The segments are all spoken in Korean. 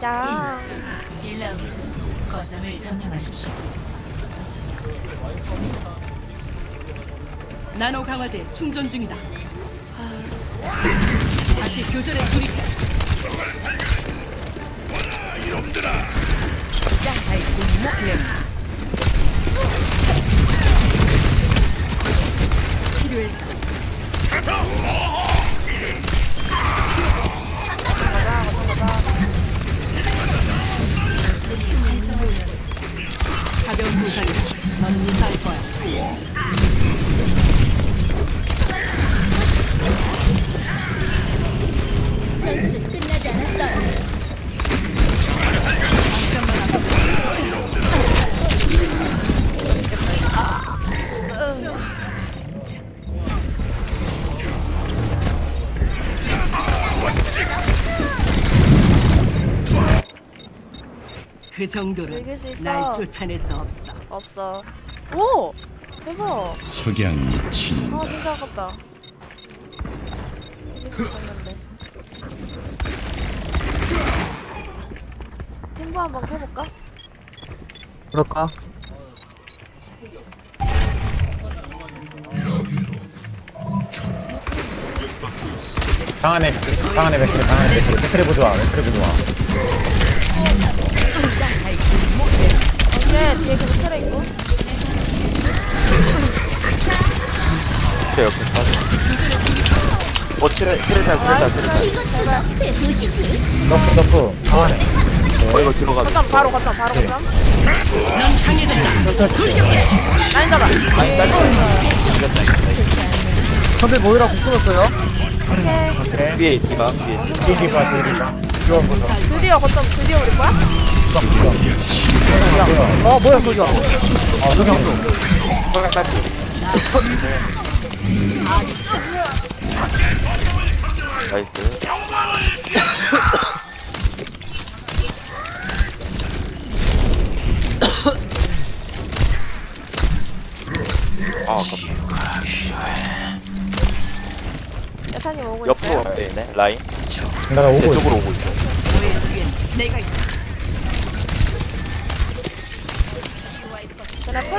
가자. 1라운드 거점을 점령하십시오. 나노 강화제 충전 중이다. 다시 교전에 돌입해. 필요했 그 이길 수 정도는 있어. 날 쫓아낼 수 없어. 없어. 오! 대박. 석양이 친 아, 진짜 아깝다. 이길 수 있었는데. 팀부 한번 켜볼까? 그럴까? 방 안에 방 안에 맥크리 방 안에 맥크리 맥크리 보조아 맥크리 보조아 언제 뒤에 계속 틀에 있고. 그래 옆에 빠져 어 트레 트레 잘 트레 잘 트레 잘 이것도 너프의 도시지. 너프 너프 방 안에 어 이거 들어가면 거점 바로 거점 바로 거점. 넌 강해졌다. 라인 잡아. 선배 모이라 공 끊었어요? 오케이. 위에 있지마 위에 디디바 디디 드디어 거점 드디어 우리 거야? 어 뭐야 소리야? 어 석양 빨리 빨리 나이스. 아 아깝다. 야타님 오고 옆으로 있어요. 되네. 라인 나 오고 제 있어 쪽으로 오고 있어 있다.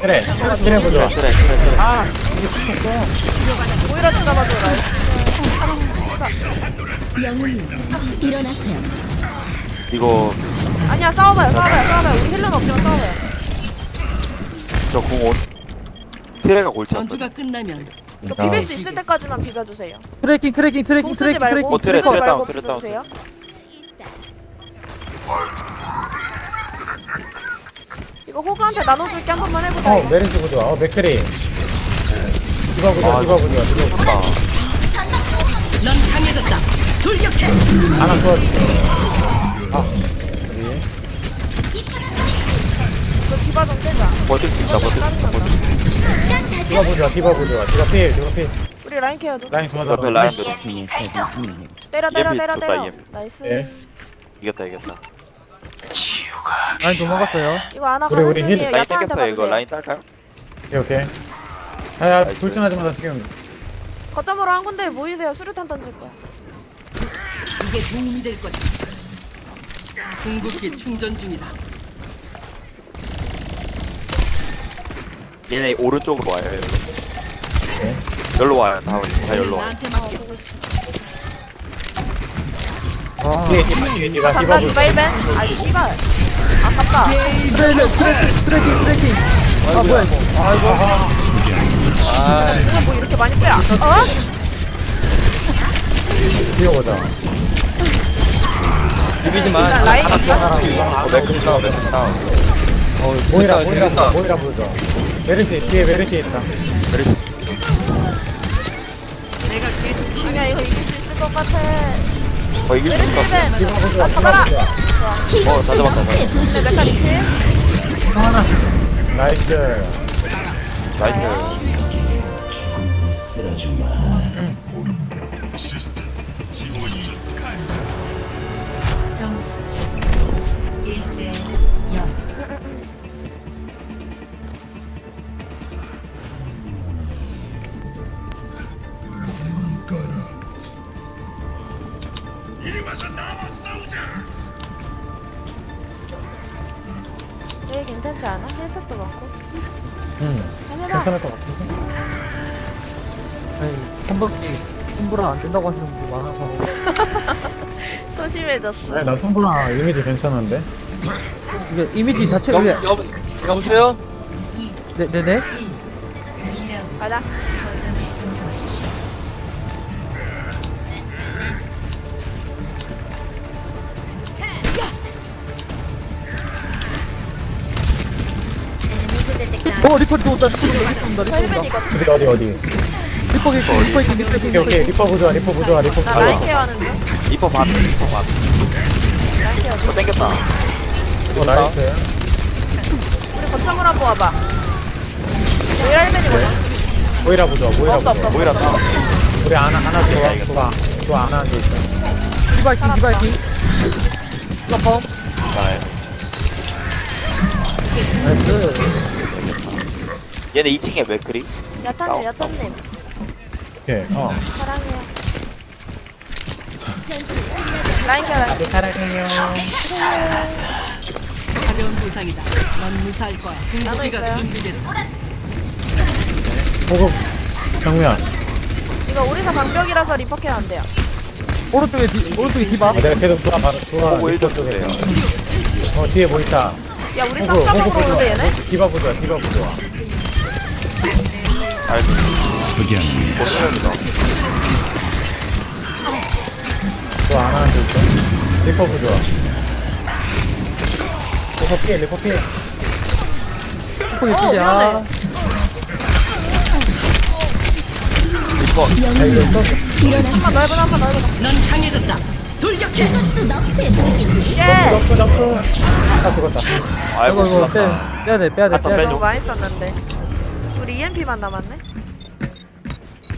그래 펄스 그래 그래 트레 트레 아 오히려 좀 잡아줘 라인. 영웅이 일어나세요. 이거 아니야 싸워봐요 싸워봐요 싸워봐요 우리 힐러는 없지만 싸워봐요. 저 공원 트레가 골치 아파 전투가 끝나면 저 비빌 수 있을 때까지만 비벼주세요. 트래킹 트래킹 트래킹 공 쓰지 트래킹 트래킹 말고 어, 트레, 비비지 트레 다운, 말고 트레 다운. 비벼주세요. 이거 호그한테 나눠줄게 한 번만 해보자. 어 메리지 보조아 어 맥크리 디바 보조아 아, 디바 보조아 디바 아넌 강해졌다. 돌격해. 하나 도와주세요 아 여기 이거 디바 좀 떼자. 버틸 수 있다 버틸 수 있다 버틸 수 있다 디바 보조아 디바 보조아 디바 필 디바 필 우리 라인 케어도. 라인 도와줘 옆에 라인 들어 때려 때려 때려 좋다, 때려. EMP. 나이스. 예. 이겼다 이겼다 아니 도망갔어요 이거 하나 우리, 가는 우리 힐-. 라인 땡겼어요 이거. 라인 딸까요? 오케이 오케이 아야 나이스. 불편하지 마나 지금 거점으로 한 군데 모이세요. 수류탄 던질 거야. 이게 도움이 될 거다. 궁극기 충전 중이다. 얘네 오른쪽으로 와요 여기 여기로 와요 다, 다 여기로 와요 나한테 맡겨. 아 뒤에 디바 뒤에 디바 잠깐 디바 디바 일벤. 아 씨발. 아깝다. 아 뭐야 이거 이거 뭐 이렇게 많이 빼? 어? 뛰어보자 일단 라인 있어? 어, 맥크리 다운 맥크리 다운 모이라 모이라 모이라 보자 메르시 뒤에 메르시 있다 내가 계속 치 아니야 이거 이길 수 있을 것 같아. 어 이길 수 있을 것 같아 일벤. 디바 보자 아, 디바 잡아라. 보자 어, 다 잡았다, 다 메카 도시지. 리필. 나이스 나이스 괜찮지 않아? 힐팩도 많고. 응 해봐. 괜찮을 것 같은데 아니 한 번씩 손보라 안 된다고 하시는 분이 많아서 소심해졌어. 아니 난 성보라 이미지 괜찮은데 이게 이미지 자체가 이게 여, 여보세요? 네, 네네 2라운드 가자. 거점을 점령하십시오. 어 리퍼 또 온다 리퍼 온다 리퍼 온다 리퍼 온다 헬벤이거든. 어디 어디 어디 리퍼 개기 리퍼 개기 리퍼 오케이 오케이 리퍼 부조화 리퍼 부조화 리퍼 나 라인 부조화 케어 하는 중. 리퍼 반, 리퍼 반. 라인 케어. 어, 땡겼다. 어 나이스 우리 거점으로 한번 와봐. 우리. 모이라 부조화 모이라 없어, 없어. 모이라 따. 우리 아나 하나 좋아 좋아 좋아 하나 한게 있어 디바이킹 디바이킹 플랫폼 자, 나이스 얘네 2층에 맥크리. 야타님, 야타님. 오케이 어 사랑해요. 라인 케어. 사랑해요 가벼운 부상이다. 넌 무사할 거야. 궁극기가. 준비됐다. 보급 정면 이거 우리가 방벽이라서 리퍼 케어 안 돼요. 오른쪽에 디, 오른쪽에 디바 어, 내가 계속 좋아 봐 좋아 보고 리퍼 1점 쪽에 주세요. 어 뒤에 뭐 있다 야, 우리 호구 호구 쌍쌍으로 오는데 얘네? 디바 부조화 디바 부조 화 잘. 보스형이다. 좋아 하나 한게 있어 리퍼 부조화 리퍼 피해 리퍼 피해 어, 야 미안해. 리퍼. 자 이거 써 한번 넓은 한번 넓은. 넌 강해졌다. 돌격해. 이것도 너프에 보시지. 예! 점프 점프 아 죽었다 아이고, 이거 이거 빼 죽었다. 빼야 돼 빼야 돼 갖다 빼야 돼 빼줘. 너무 많이 썼는데. 우리 EMP만 남았네?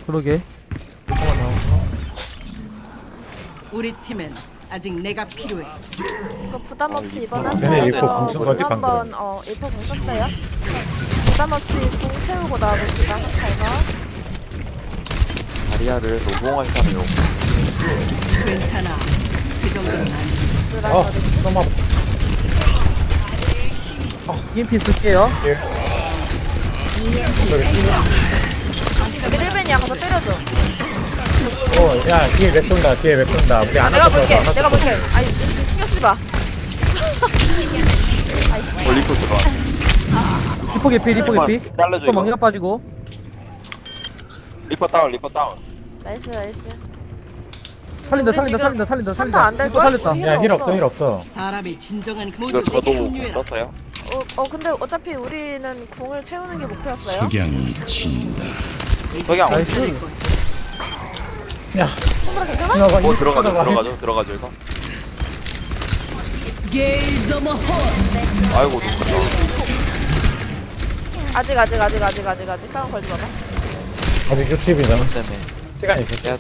그러게 우리 팀엔 아직 내가 필요해. 이거 부담 없이 아, 이번 리퍼. 쟤네 한번 리퍼 공쓴 거지, 방금? 한번 어 리퍼 공 썼어요. 부담 없이 공 채우고 나와봅시다. 잘 가. 다리아를 노봉할 사람이 괜찮아. 그 정도는 아니지. 어 너무 아파 EMP 쓸게요 예. 여기 1벤이야 가서 때려줘. 어, 야, 뒤에 맥 돈다, 뒤에 맥 돈다. 우리 안 내가 볼게. 안 내가 볼게. 아니 신경 쓰지 마. 어, 리퍼 들어와. 리퍼 개피 리퍼 개피 잘라줘, 또 이거. 망령 빠지고 리퍼 다운, 리퍼 다운. 나이스 나이스. 살린다 살린다 살린다 살린다 살린다 안될 리퍼 걸? 살렸다 야, 힐 없어. 힐 없어. 사람의 진정한 이거 저도 합류해라. 떴어요. 어, 어 근데 어차피 우리는 공을 채우는 게 목표였어요. 석양. 나이스 야, 괜찮아? 들어가, 뭐힐 들어가죠, 들어가. 들어가죠, 들어가죠, 이거. 아이고, 죽었다. 아직 아직 아직 아직 아직 아직 싸움 걸지 마봐. 아직 60이잖아. 때문에. 시간이 있어. 야,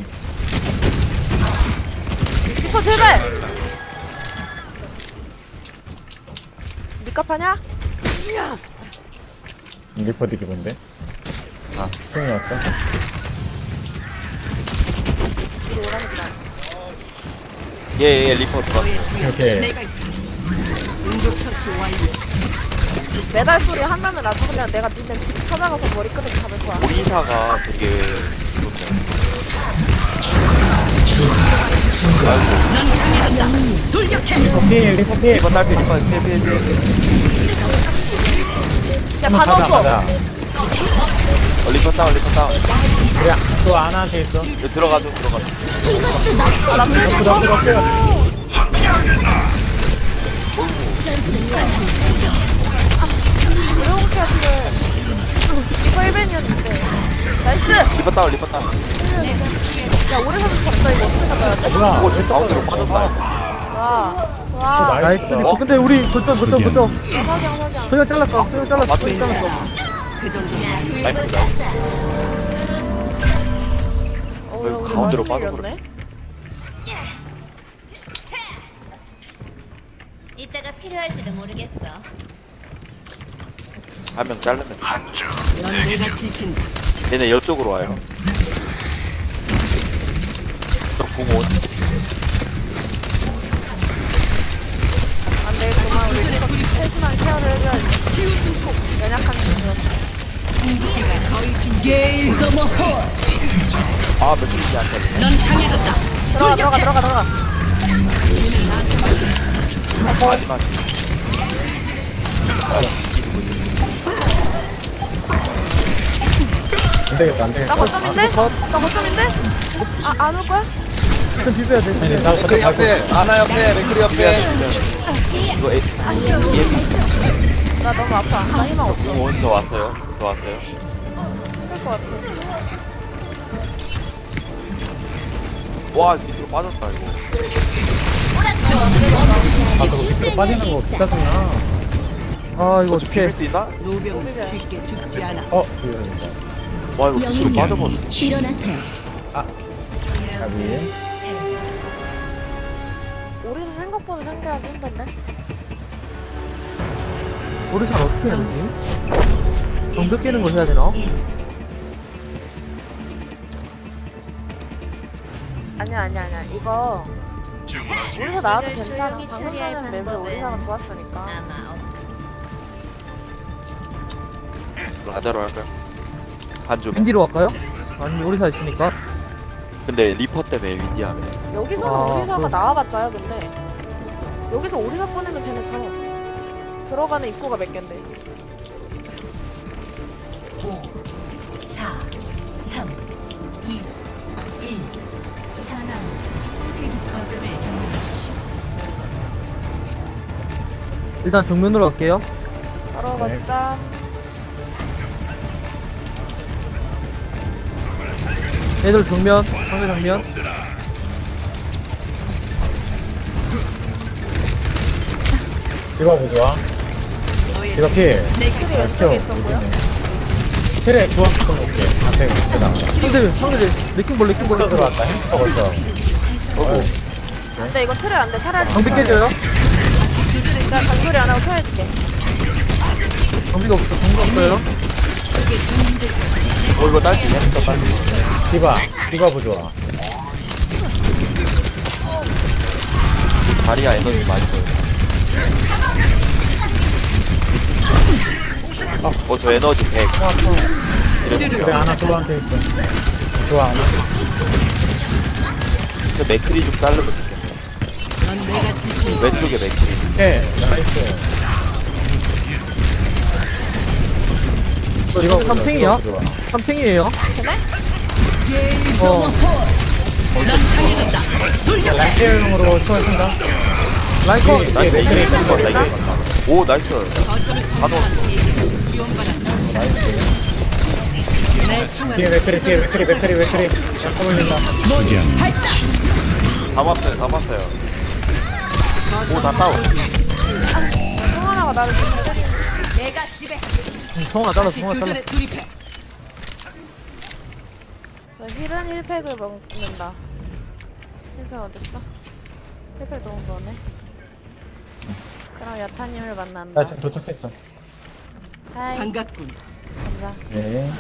리퍼 제발. 니값하냐? 리퍼 되게 뭔데? 아, 승이었어? 우리 오라니까. 예, 예, 리퍼. 응급처치 완료. 메달 소리 하면은 아주 그냥 내가 니네 찾아가서 머리끄댕이 잡을 거야. 오리사가 되게 좋네요. 필, 리퍼 필. 리퍼 딸피, 리퍼 필, 필, 필. 야, 다 가자, 넣었어. 가자. 어, 리퍼 다운, 리퍼 다운. 그래, 또 아나한테 있어. 이거 들어가죠. 이것도 너프에 나 보시지. 풀렸어? 들어. 우리 홍키야 지금 리퍼 1벤이었는데. 나이스! 리퍼 다운, 리퍼 다운. 야, 오래 사서 잡다 이거 어떻게 잡아야 돼? 뭐야? 오, 저 가운데로 빠졌다. 와. 나이스. 리퍼 근데 우리 거점 거점 거점 석양, 석양. 소영 잘랐어 소영 잘랐어 소영 잘랐어. 나이스다. 어, 우리 가운데로 완전 빠져버려? 밀렸네. 이따가 필요할지도 모르겠어. 한 명 자르면. 넌 내가 지킨다. 얘네 이쪽으로 와요. 공원. 안 돼, 그만 우리 리퍼 최순한 케어를 해줘야지. 연약한 중이었어. 아 맥크리지 안 돼. 들어가, 들어가, 들어가, 들어가. 마지막 안 되겠다 안 되겠다 나 거점인데? 나 거점인데? 아, 안 올 거야? 좀 비벼야 돼. 아니 나 맥크리 옆에 아나 옆에 맥크리 옆에 이거 에 나 너무 아파. 나 희망 없어. 원, 저 왔어요. 저 왔어요. 힘들 것 같아. 와 밑으로 빠졌다 이거. 아 저거 밑으로 빠지는 거 개짜증나 아, 이거 어떻게. 비빌 수 있나? 노병은 쉽게 죽지 않아. 어와 이거 밑으로 빠져버렸어. 일어나세요. 가비 생각보다 상대하기 힘든데? 우리 잘 어떻게 해야 되지? 정벽 깨는 걸 해야 되나? 아니야, 아니야, 아니야. 이거. 우리가 나와도 이걸 괜찮아. 조용히 방금 처리할 전에 맵을 방법은 우리가 좋았으니까. 아마 없. 라자로 할까요? 한줌. 윈디로 갈까요? 아니, 우리 사 있으니까. 근데 리퍼 때문에 윈디하면. 여기서는 아, 오리사가 그럼. 나와봤자요, 근데. 여기서 오리사 꺼내면 쟤네 져. 들어가는 입구가 몇 갠데. 5, 4, 3, 2, 1. 4라운드. 거점을 점령하십시오. 일단 정면으로 갈게요. 바로 네. 걷자. 애들 정면, 상대 정면. 디바 보조아 디바 필 틀이 왼쪽에 있었고요. 틀에 주황 좀 볼게 앞에 있다 상대, 상대, 레킹볼, 레킹볼. 또 들어왔다 햄스터 걸쳐 어이구 근데 이거 틀을 안 돼. 차라리. 방비 깨져요? 내가 간소리 안 하고 켜해줄게. 방비가 없어, 방비가 없어요. 어 이거 딸기 햄스터 딸기. 디바 디바 보조아 자리야 에너지 많이 써요. 어 저 에너지 100. 그래 하나 솔로한테 있어 좋아 하나 저 맥크리 좀 내가 지킨 왼쪽에 맥크리. 예 나이스 이거 3탱이야? 3탱이에요. 어, 라이트용으로 초월 쓴다 라이커. 나이스 맥크리 맥크리 있는 거 나이스. 나이스 오 나이스. 다 넣었어. 뒤에 맥크리 뒤에 맥크리 맥크리 맥크리 잠깐 걸린다 다 맞어요 다 맞어요. 오다 다운. 성하나가 나를 지금 때리는 성아 잘라, 성아. 교전에 돌입해. 저 힐은 1팩을 먹는다. 1팩 어딨어? 1팩 너무 거네. 그럼 여타님을 만난다. 나 지금 도착했어 하이, 반갑군. 감사. 네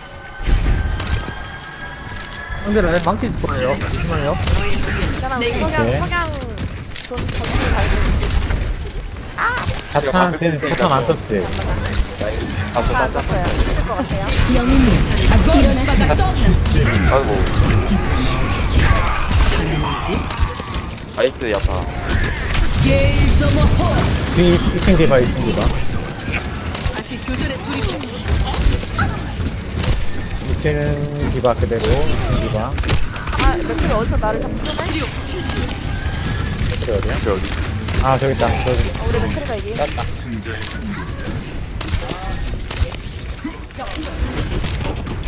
상대 라인 망치 있을 거예요. 조심하세요. 그럼 네, 석양, 오케이. 석양 돈 갈고 사탄한테는 사탄 안 썼지 다섯 안다 썼어요. 있을 것 같아요. 아이고. 나이스 야타. 뒤 2층 디바 2층 디바 다시 교전에 돌입해. 2층 디바 그대로 2층 디바 아, 며칠 어디서 나를 잡수네? 맥크리 어디야? 저 여기. 아 저기 있다 저기 어, 우리 며칠가 이기. 땄다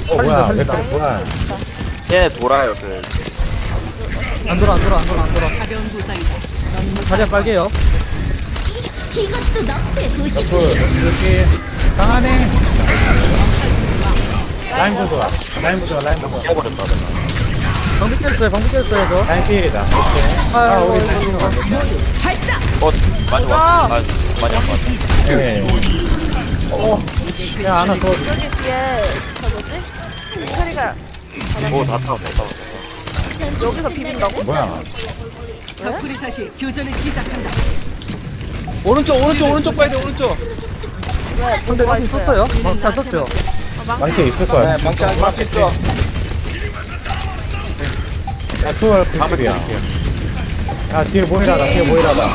어 뭐야 살린다, 뭐야 얘 돌아요 그. 안 돌아, 안 돌아, 안 돌아, 안 돌아. 자리야 빨개요. 이것도 너프의 그 도시지. 여기 강하네 라인 보조아 라인 보조아 라인 보조아 깨버렸다 내가. 방비 깼어요, 저. 라인 필이다 오케이 아 아이고, 우리 아이고, 라인 필어 많이 왔어. 많이 많이 안 왔어. 네. 어, 야, 안아, 더. 여기 뒤에, 저 뭐지? 목소리가 오다 타워 다 타워. 여기서 비빈다고? 뭐야? 적군이 다시 교전을 시작한다. 오른쪽 오른쪽 오른쪽 봐야 돼 오른쪽 왜? 근데 있어요? 썼어요? 망치 안 썼죠? 어, 망치 있을 거야. 네 망치 안 망치 있어 야, 투월 피스야. 야, 뒤에 모이라다, 뒤에 없어.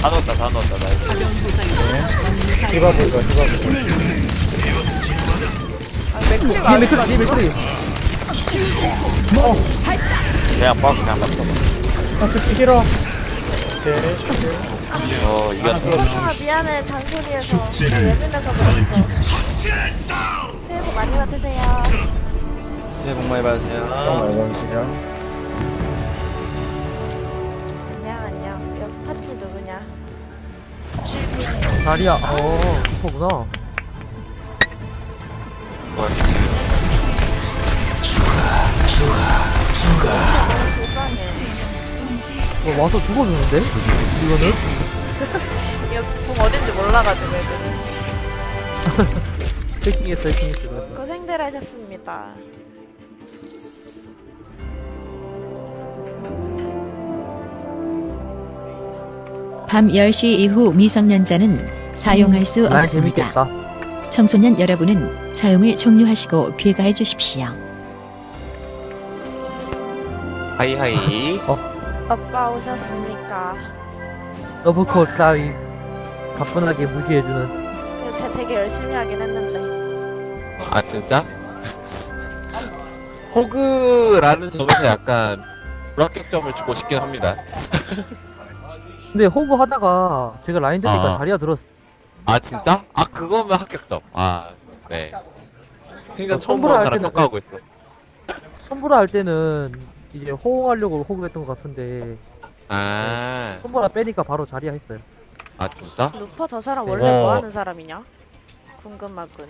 다 넣었다 다 넣었다 나이스 디바 보자, 디바 뒤에 맥크리 뒤에 맥크리 그냥 빡 그냥 빡 아, 죽기 싫어. 어 이겼다 아 미안해 잔소리해서 예민해서 그랬어. 새해 복 많이 받으세요. 새해 복 많이 어, 받으세요 이건 그냥. 안녕 안녕. 여기 파티 누구냐? 자리야 어 슈퍼구나 불 쌍해. 어, 와서 죽어주는데? 이거는? 이거 공 어딘지 몰라가지고 애들은. 해킹했어 해킹했어 그래서. 고생들 하셨습니다. 밤 10시 이후 미성년자는 사용할 수아 없습니다. 재밌겠다 청소년 여러분은 사용을 종료하시고 귀가해 주십시오. 하이하이 오빠 오셨습니까? 러브콜 따위 가뿐하게 무시해주는 제 되게 열심히 하긴 했는데. 아 진짜? 호그라는 점에서 약간 불합격점을 주고 싶긴 합니다. 근데 호구 하다가 제가 라인 되니까 아. 자리야 들었어 아 진짜? 아 그거면 합격점. 아 네. 생전 어, 처음 보는 할 사람 때는- 평가하고 있어. 손보라 할 때는 이제 호응하려고 호구했던 것 같은데 아, 손보라 빼니까 바로 자리야 했어요 아 진짜? 루퍼 저 사람 원래 어. 뭐 하는 사람이냐? 궁금하군.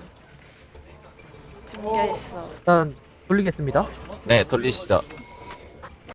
준비했어. 일단 돌리겠습니다 네 돌리시죠.